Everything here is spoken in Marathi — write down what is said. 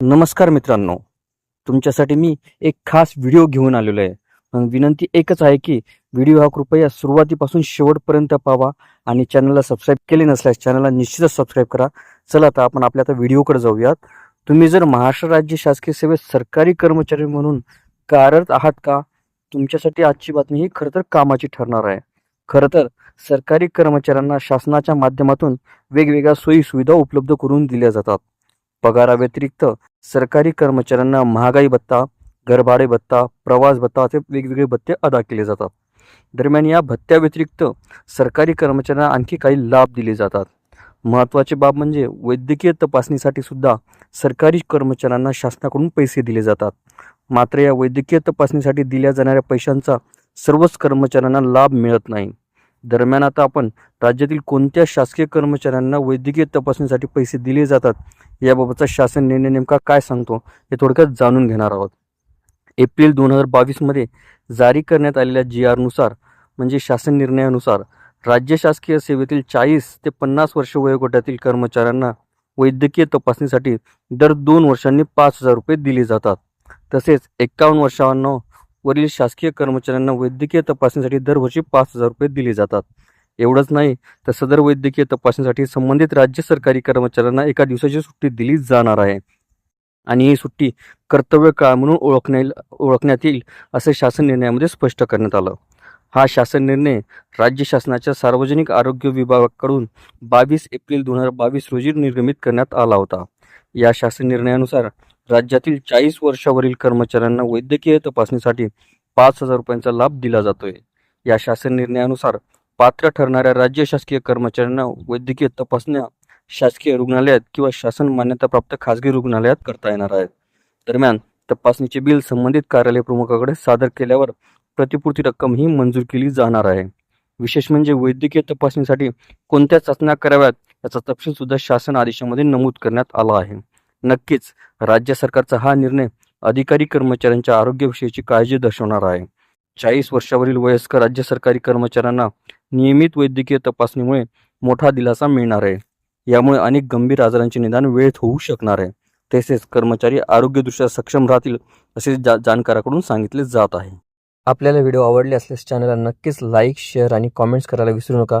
नमस्कार मित्रांनो. तुमच्यासाठी मी एक खास व्हिडिओ घेऊन आलेलो आहे. विनंती एकच आहे की व्हिडिओ हा कृपया सुरुवातीपासून शेवटपर्यंत पावा आणि चॅनलला सबस्क्राईब केले नसल्यास चॅनलला निश्चितच सबस्क्राईब करा. चला आता आपण आपल्या आता व्हिडिओकडे जाऊयात. तुम्ही जर महाराष्ट्र राज्य शासकीय सेवेत सरकारी कर्मचारी म्हणून कार्यरत आहात का? तुमच्यासाठी आजची बातमी ही खरं तर कामाची ठरणार आहे. खरं तर सरकारी कर्मचाऱ्यांना शासनाच्या माध्यमातून वेगवेगळ्या सोयी सुविधा उपलब्ध करून दिल्या जातात. पगाराव्यतिरिक्त सरकारी कर्मचाऱ्यांना महागाई भत्ता घरभाडे भत्ता प्रवास भत्ता असे वेगवेगळे भत्ते अदा केले जातात. दरम्यान या भत्त्याव्यतिरिक्त सरकारी कर्मचाऱ्यांना आणखी काही लाभ दिले जातात. महत्त्वाची बाब म्हणजे वैद्यकीय तपासणीसाठी सुद्धा सरकारी कर्मचाऱ्यांना शासनाकडून पैसे दिले जातात. मात्र या वैद्यकीय तपासणीसाठी दिल्या जाणाऱ्या पैशांचा सर्वच कर्मचाऱ्यांना लाभ मिळत नाही. दरम्यान आता आपण राज्यातील कोणत्या शासकीय कर्मचाऱ्यांना वैद्यकीय तपासणीसाठी पैसे दिले जातात? याबाबतचा शासन निर्णय नेमका काय सांगतो? हे थोडक्यात जाणून घेणार आहोत. एप्रिल दोन हजार बावीसमध्ये जारी करण्यात आलेल्या जी आरनुसार म्हणजे शासन निर्णयानुसार राज्य शासकीय सेवेतील चाळीस ते पन्नास वर्ष वयोगटातील कर्मचाऱ्यांना वैद्यकीय तपासणीसाठी दर दोन वर्षांनी पाच हजार रुपये दिले जातात. तसेच एक्कावन्न वर्षांना वरील शासकीय कर्मचाऱ्यांना वैद्यकीय तपासणीसाठी दरवर्षी पाच हजार रुपये दिले जातात. एवढंच नाही तर सदर वैद्यकीय तपासणीसाठी संबंधित राज्य सरकारी कर्मचाऱ्यांना एका दिवसाची सुट्टी दिली जाणार आहे. आणि ही सुट्टी कर्तव्य काळ म्हणून ओळखण्या ओळखण्यात येईल असे शासन निर्णयामध्ये स्पष्ट करण्यात आलं. हा शासन निर्णय राज्य शासनाच्या सार्वजनिक आरोग्य विभागाकडून बावीस एप्रिल दोन हजार बावीस रोजी निर्गमित करण्यात आला होता. या शासन निर्णयानुसार राज्यातील चाळीस वर्षावरील कर्मचाऱ्यांना वैद्यकीय तपासणीसाठी पाच हजार रुपयांचा लाभ दिला जातोय. या शासन निर्णयानुसार पात्र ठरणाऱ्या राज्य शासकीय कर्मचाऱ्यांना वैद्यकीय तपासण्या शासकीय रुग्णालयात किंवा शासन मान्यताप्राप्त खाजगी रुग्णालयात करता येणार आहेत. दरम्यान तपासणीचे बिल संबंधित कार्यालय प्रमुखाकडे सादर केल्यावर प्रतिपूर्ती रक्कम ही मंजूर केली जाणार आहे. विशेष म्हणजे वैद्यकीय तपासणीसाठी कोणत्या चाचण्या कराव्यात याचा तपशील सुद्धा शासन आदेशामध्ये नमूद करण्यात आला आहे. नक्कीच राज्य सरकारचा हा निर्णय अधिकारी कर्मचाऱ्यांच्या आरोग्याविषयीची काळजी दर्शवणार आहे. चाळीस वर्षावरील वयस्कर राज्य सरकारी कर्मचाऱ्यांना नियमित वैद्यकीय तपासणीमुळे मोठा दिलासा मिळणार आहे. यामुळे अनेक गंभीर आजारांचे निदान वेळेत होऊ शकणार आहे. तसेच कर्मचारी आरोग्यदृष्ट्या सक्षम राहतील असे जा जाणकाराकडून सांगितले जात आहे. आपल्याला व्हिडिओ आवडले असल्यास चॅनलला नक्कीच लाईक शेअर आणि कॉमेंट्स करायला विसरू नका.